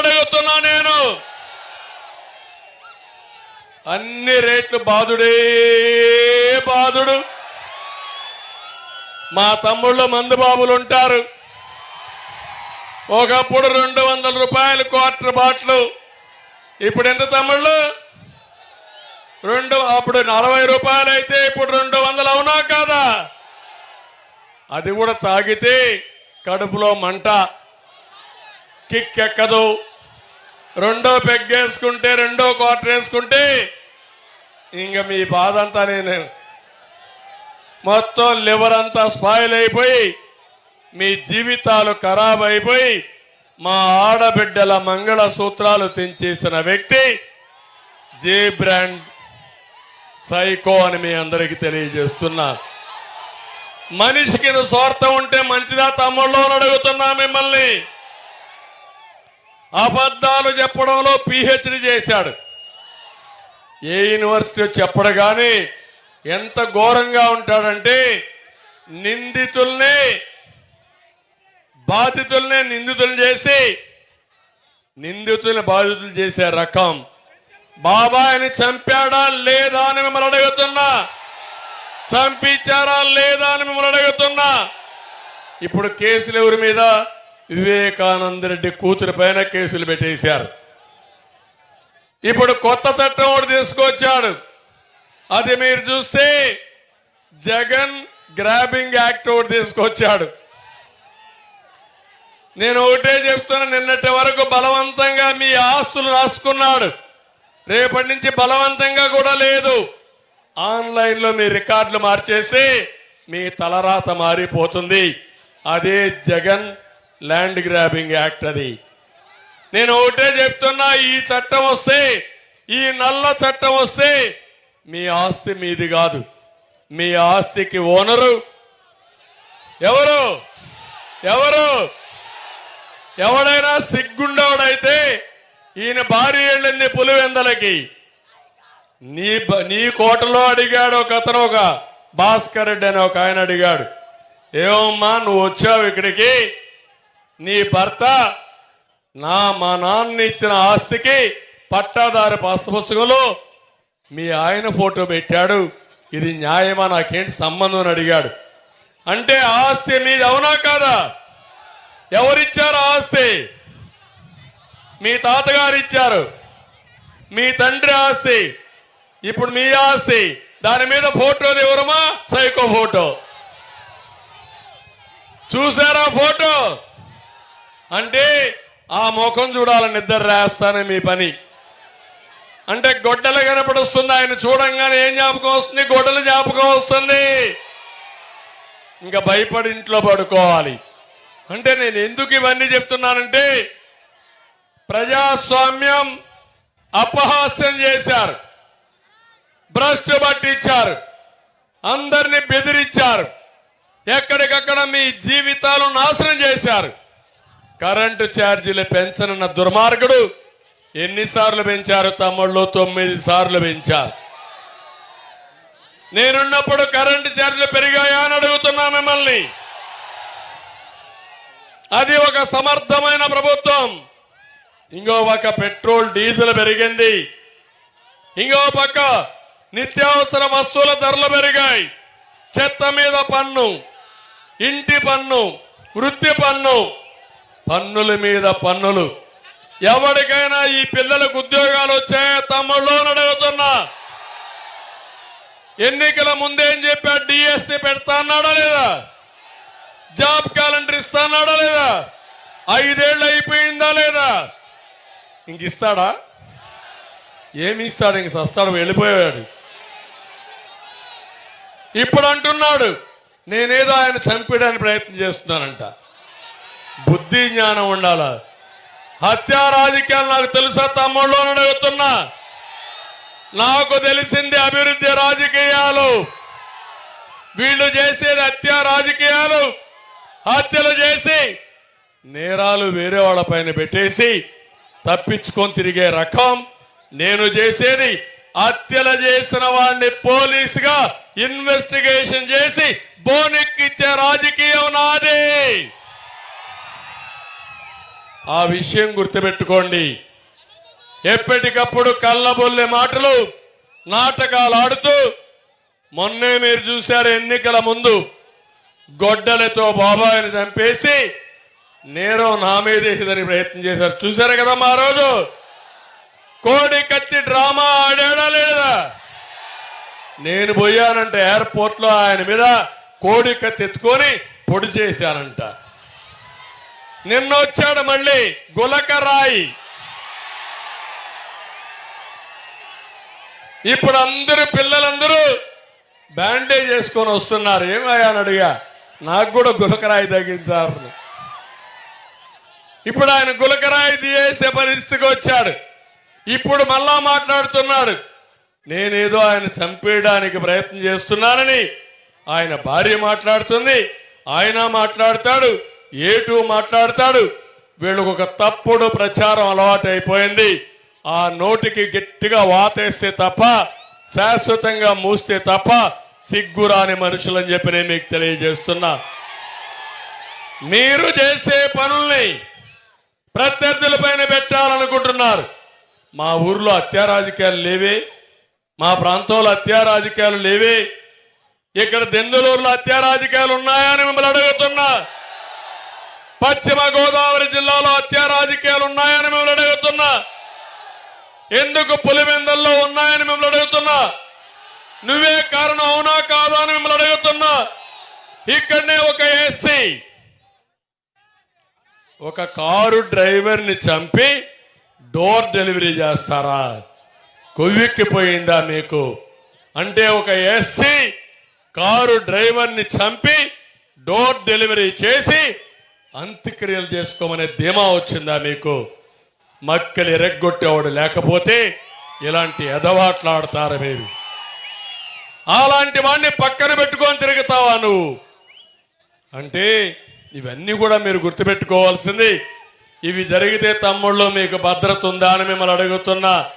అడుగుతున్నా నేను. అన్ని రేట్లు బాధుడే బాధుడు. మా తమ్ముళ్ళు మందు బాబులు ఉంటారు. ఒకప్పుడు రెండు వందల రూపాయలు క్వార్టర్ బాట్లు. ఇప్పుడు ఎంత తమ్ముళ్ళు? రెండు అప్పుడు నలభై రూపాయలు అయితే ఇప్పుడు రెండు వందలు అవునా కాదా? అది కూడా తాగితే కడుపులో మంట. కిక్ ఎక్కదు రెండో పెగ్గేసుకుంటే రెండో క్వార్టర్ వేసుకుంటే ఇంక మీ బాధ అంతా నేను మొత్తం లివర్ అంతా స్పాయిల్ అయిపోయి మీ జీవితాలు ఖరాబ్ అయిపోయి మా ఆడబిడ్డల మంగళ సూత్రాలు తెంచేసిన వ్యక్తి జే బ్రాండ్ సైకో అని మీ అందరికీ తెలియజేస్తున్నా. మనిషికి స్వార్థం ఉంటే మంచిదా తమ్ముళ్ళు అని అడుగుతున్నా మిమ్మల్ని. అబద్ధాలు చెప్పడంలో పిహెచ్డి చేశాడు. ఏ యూనివర్సిటీ చెప్పడు కానీ ఎంత ఘోరంగా ఉంటాడంటే నిందితుల్ని బాధితుల్ని నిందితులు చేసి నిందితుల్ని బాధితులు చేసే రకం. బాబాయిని చంపాడా లేదా అని మిమ్మల్ని అడుగుతున్నా. చంపించారా లేదా అని మిమ్మల్ని అడుగుతున్నా. ఇప్పుడు కేసులు ఎవరి మీద? వివేకానంద రెడ్డి కూతురు పైన కేసులు పెట్టేశారు. ఇప్పుడు కొత్త చట్టం ఒకటి తీసుకొచ్చాడు. అది మీరు చూస్తే జగన్ గ్రాబింగ్ యాక్ట్ ఒకటి తీసుకొచ్చాడు. నేను ఒకటే చెప్తున్నా నిన్నటి వరకు బలవంతంగా మీ ఆస్తులు రాసుకున్నాడు. రేపటి నుంచి బలవంతంగా కూడా లేదు. ఆన్లైన్లో మీ రికార్డులు మార్చేసి మీ తలరాత మారిపోతుంది. అదే జగన్ ల్యాండ్ గ్రాబింగ్ యాక్ట్ అది. నేను ఒకటే చెప్తున్నా ఈ చట్టం వస్తే ఈ నల్ల చట్టం వస్తే మీ ఆస్తి మీది కాదు. మీ ఆస్తికి ఓనరు ఎవరు? ఎవరు? ఎవడైనా సిగ్గుండవడైతే ఈయన భార్య వెళ్ళింది పులివెందలకి. నీ నీ కోటలో అడిగాడు ఒక అతను ఒక భాస్కర్ రెడ్డి అని ఒక ఆయన అడిగాడు. ఏమమ్మా నువ్వు వచ్చావు ఇక్కడికి? నీ భర్త నా మా నాన్న ఇచ్చిన ఆస్తికి పట్టాదారు పాసపుస్తకంలో మీ ఆయన ఫోటో పెట్టాడు. ఇది న్యాయమా? నాకేంటి సంబంధం అని అడిగాడు. అంటే ఆస్తి మీది అవునా కాదా? ఎవరిచ్చారు ఆస్తి? మీ తాతగారు ఇచ్చారు. మీ తండ్రి ఆస్తి. ఇప్పుడు మీ ఆస్తి. దాని మీద ఫోటోలు ఎవరమా సైకో ఫోటో. చూసారా ఫోటో? అంటే ఆ ముఖం చూడాలని నిద్ర రాస్తానే మీ పని. అంటే గొడ్డలు కనపడుస్తుంది ఆయన చూడంగానే ఏం జ్ఞాపకం వస్తుంది? గొడ్డలు జ్ఞాపకం వస్తుంది. ఇంకా భయపడి ఇంట్లో పడుకోవాలి. అంటే నేను ఎందుకు ఇవన్నీ చెప్తున్నానంటే ప్రజాస్వామ్యం అపహాస్యం చేశారు. భ్రష్టు పట్టించారు. అందరినీ బెదిరించారు. ఎక్కడికక్కడ మీ జీవితాలు నాశనం చేశారు. కరెంటు ఛార్జీలు పెంచనున్న దుర్మార్గుడు ఎన్నిసార్లు పెంచారు తమ్ముళ్ళు? తొమ్మిది సార్లు పెంచారు. నేనున్నప్పుడు కరెంటు ఛార్జీలు పెరిగాయా అని అడుగుతున్నా మిమ్మల్ని. అది ఒక సమర్థమైన ప్రభుత్వం. ఇంకో పక్క పెట్రోల్ డీజిల్ పెరిగింది. ఇంకో పక్క నిత్యావసర వస్తువుల ధరలు పెరిగాయి. చెత్త మీద పన్ను ఇంటి పన్ను వృత్తి పన్ను పన్నుల మీద పన్నులు. ఎవరికైనా ఈ పిల్లలకు ఉద్యోగాలు వచ్చాయా? తమ్ముళ్ళు అడుగుతున్నా. ఎన్నికల ముందేం చెప్పాడు డిఎస్సి పెడతా అన్నాడా లేదా? జాబ్ క్యాలెండర్ ఇస్తా అన్నాడా లేదా? ఐదేళ్ళు అయిపోయిందా లేదా? ఇంక ఇస్తాడా? ఏమి ఇస్తాడు? ఇంక సస్తాడు వెళ్ళిపోయాడు. ఇప్పుడు అంటున్నాడు నేనేదో ఆయన చంపేయడానికి ప్రయత్నం చేస్తున్నానంట. బుద్ధి జ్ఞానం ఉండాలా. హత్యా రాజకీయాలు నాకు తెలుసా తమ్ముళ్ళు అని అడుగుతున్నా. నాకు తెలిసింది అభివృద్ధి రాజకీయాలు. వీళ్ళు చేసేది హత్యా రాజకీయాలు. హత్యలు చేసి నేరాలు వేరే వాళ్ళ పైన పెట్టేసి తప్పించుకొని తిరిగే రకం. నేను చేసేది హత్యలు చేసిన వాడిని పోలీసుగా ఇన్వెస్టిగేషన్ చేసి బోనెక్కిచ్చే రాజకీయం నాదే. ఆ విషయం గుర్తుపెట్టుకోండి. ఎప్పటికప్పుడు కళ్ళబొల్లే మాటలు నాటకాలు ఆడుతూ మొన్నే మీరు చూశారు ఎన్నికల ముందు గొడ్డలతో బాబాయిని చంపేసి నేరం నా మీద వేసేదని ప్రయత్నం చేశారు. చూశారు కదా మా రోజు? కోడి కత్తి డ్రామా ఆడాడా లేదా? నేను పోయానంటే ఎయిర్పోర్ట్లో ఆయన మీద కోడి కత్తి ఎత్తుకొని పొడి చేశానంట నిన్న వచ్చాడు మళ్ళీ గులకరాయి. ఇప్పుడు అందరూ పిల్లలందరూ బ్యాండేజ్ చేసుకొని వస్తున్నారు. ఏమయ్యా అని అడిగా. నాకు కూడా గులకరాయి తగ్గించారు. ఇప్పుడు ఆయన గులకరాయి తీయేసే పరిస్థితికి వచ్చాడు. ఇప్పుడు మళ్ళా మాట్లాడుతున్నాడు. నేనేదో ఆయన చంపేయడానికి ప్రయత్నం చేస్తున్నానని ఆయన భార్య మాట్లాడుతుంది ఆయన మాట్లాడతాడు ఏటూ మాట్లాడతాడు. వీళ్ళకు ఒక తప్పుడు ప్రచారం అలవాటు అయిపోయింది ఆ నోటికి గట్టిగా వాతేస్తే తప్ప శాశ్వతంగా మూస్తే తప్ప సిగ్గురాని మనుషులని చెప్పి నేను మీకు తెలియజేస్తున్నా. మీరు చేసే పనుల్ని ప్రత్యర్థుల పైన పెట్టాలనుకుంటున్నారు. మా ఊర్లో అత్యారాజకీయాలు లేవే. మా ప్రాంతంలో అత్యారాజకీయాలు లేవే. ఇక్కడ దెందులూరులో అత్యారాజకీయాలు ఉన్నాయని మిమ్మల్ని అడుగుతున్నా. పశ్చిమ గోదావరి జిల్లాలో హత్యా రాజకీయాలు ఉన్నాయని మిమ్మల్ని అడుగుతున్నా. ఎందుకు పులివెందల్లో ఉన్నాయని మిమ్మల్ని అడుగుతున్నా. నువ్వే కారణం అవునా కాదా అని మిమ్మల్ని అడుగుతున్నా. ఇక్కడనే ఒక ఎస్సీ ఒక కారు డ్రైవర్ని చంపి డోర్ డెలివరీ చేస్తారా? కొవ్వెక్కిపోయిందా మీకు? అంటే ఒక ఎస్సీ కారు డ్రైవర్ని చంపి డోర్ డెలివరీ చేసి అంత్యక్రియలు చేసుకోమనే ధీమా వచ్చిందా మీకు? మక్కలు ఎరగొట్టేవాడు లేకపోతే ఇలాంటి ఎదవాట్లాడతారు మీరు. అలాంటి వాడిని పక్కన పెట్టుకొని తిరుగుతావా నువ్వు? అంటే ఇవన్నీ కూడా మీరు గుర్తుపెట్టుకోవాల్సింది. ఇవి జరిగితే తమ్ముళ్ళు మీకు భద్రత ఉందా అని మిమ్మల్ని అడుగుతున్నా.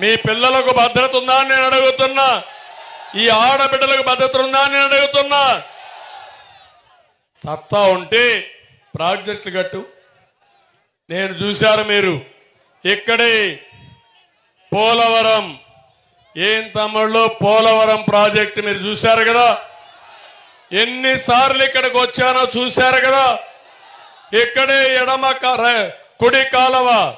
మీ పిల్లలకు భద్రత ఉందా అని నేను అడుగుతున్నా. ఈ ఆడబిడ్డలకు భద్రత ఉందా అని నేను అడుగుతున్నా. సత్తా ఉంటే ప్రాజెక్టులు కట్టు. నేను చూశారు మీరు. ఇక్కడే పోలవరం. ఏం తమ్ముళ్ళు? పోలవరం ప్రాజెక్టు మీరు చూశారు కదా? ఎన్నిసార్లు ఇక్కడికి వచ్చానో చూశారు కదా? ఇక్కడే ఎడమ కుడి కాలవ.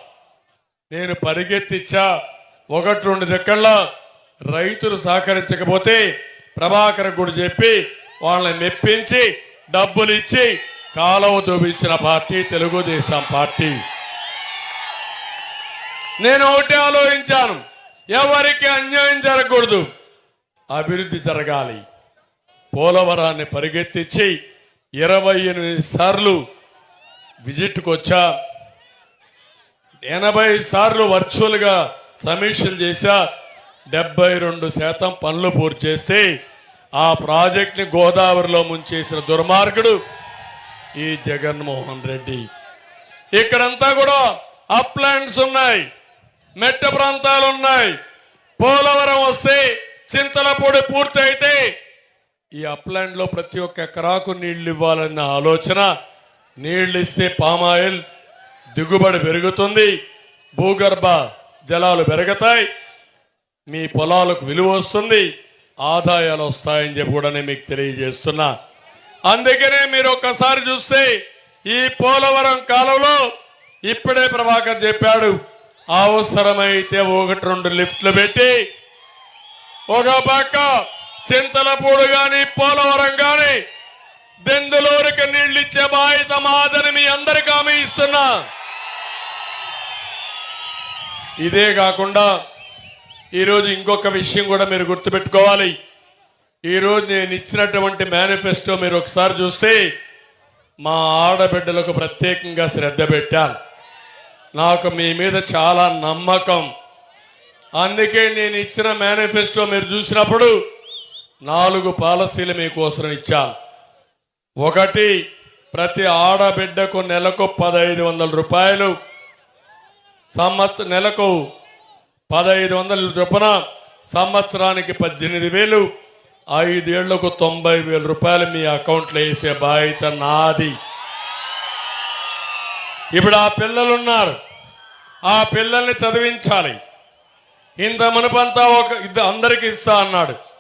నేను పరిగెత్తిచ్చా. ఒకటి రెండు దిక్కల్లో రైతులు సహకరించకపోతే ప్రభాకర్ గుడి చెప్పి వాళ్ళని మెప్పించి డబ్బులు ఇచ్చి కాలం చూపించిన పార్టీ తెలుగుదేశం పార్టీ. నేను ఒకటి ఆలోచించాను. ఎవరికి అన్యాయం జరగకూడదు. అభివృద్ధి జరగాలి. పోలవరాన్ని పరిగెత్తించి ఇరవై ఎనిమిది సార్లు విజిట్కి వచ్చా ఎనభై సార్లు వర్చువల్గా సమీక్షలు చేశా. డెబ్బై రెండు శాతం పనులు పూర్తి చేస్తే ఆ ప్రాజెక్ట్ని గోదావరిలో ముంచేసిన దుర్మార్గుడు ఈ జగన్మోహన్ రెడ్డి. ఇక్కడంతా కూడా అప్లాండ్స్ ఉన్నాయి మెట్ట ప్రాంతాలు ఉన్నాయి. పోలవరం వస్తే చింతలపూడి పూర్తి అయితే ఈ అప్లాండ్లో ప్రతి ఒక్క ఎకరాకు నీళ్ళు ఇవ్వాలన్న ఆలోచన నీళ్ళు ఇస్తే పామాయిల్ దిగుబడి పెరుగుతుంది భూగర్భ జలాలు పెరుగుతాయి మీ పొలాలకు విలువ వస్తుంది ఆదాయాలు వస్తాయని చెప్పి కూడా నేను మీకు తెలియజేస్తున్నా. అందుకనే మీరు ఒక్కసారి చూస్తే ఈ పోలవరం కాలంలో ఇప్పుడే ప్రభాకర్ చెప్పాడు అవసరమైతే ఒకటి రెండు లిఫ్ట్లు పెట్టి ఒక పక్క చింతలపూడు కానీ పోలవరం కానీ దెందులూరికి నీళ్ళు ఇచ్చే బాధ్యత మాదని మీ అందరికీ హామీ ఇస్తున్నా. ఇదే కాకుండా ఈరోజు ఇంకొక విషయం కూడా మీరు గుర్తుపెట్టుకోవాలి. ఈరోజు నేను ఇచ్చినటువంటి మేనిఫెస్టో మీరు ఒకసారి చూస్తే మా ఆడబిడ్డలకు ప్రత్యేకంగా శ్రద్ధ పెట్టాను నాకు మీ మీద చాలా నమ్మకం. అందుకే నేను ఇచ్చిన మేనిఫెస్టో మీరు చూసినప్పుడు నాలుగు పాలసీలు మీకోసం ఇచ్చాను. ఒకటి ప్రతి ఆడబిడ్డకు నెలకు పదహైదు వందల రూపాయలు. సంవత్సర నెలకు పదహైదు వందల చొప్పున సంవత్సరానికి పద్దెనిమిది వేలు ఐదేళ్ళకు తొంభై వేల రూపాయలు మీ అకౌంట్లో వేసే బాధ్యత నాది. ఇప్పుడు ఆ పిల్లలు ఉన్నారు ఆ పిల్లల్ని చదివించాలి. ఇంత మునుపంతా ఒక ఇద్దరు అందరికీ ఇస్తా అన్నాడు.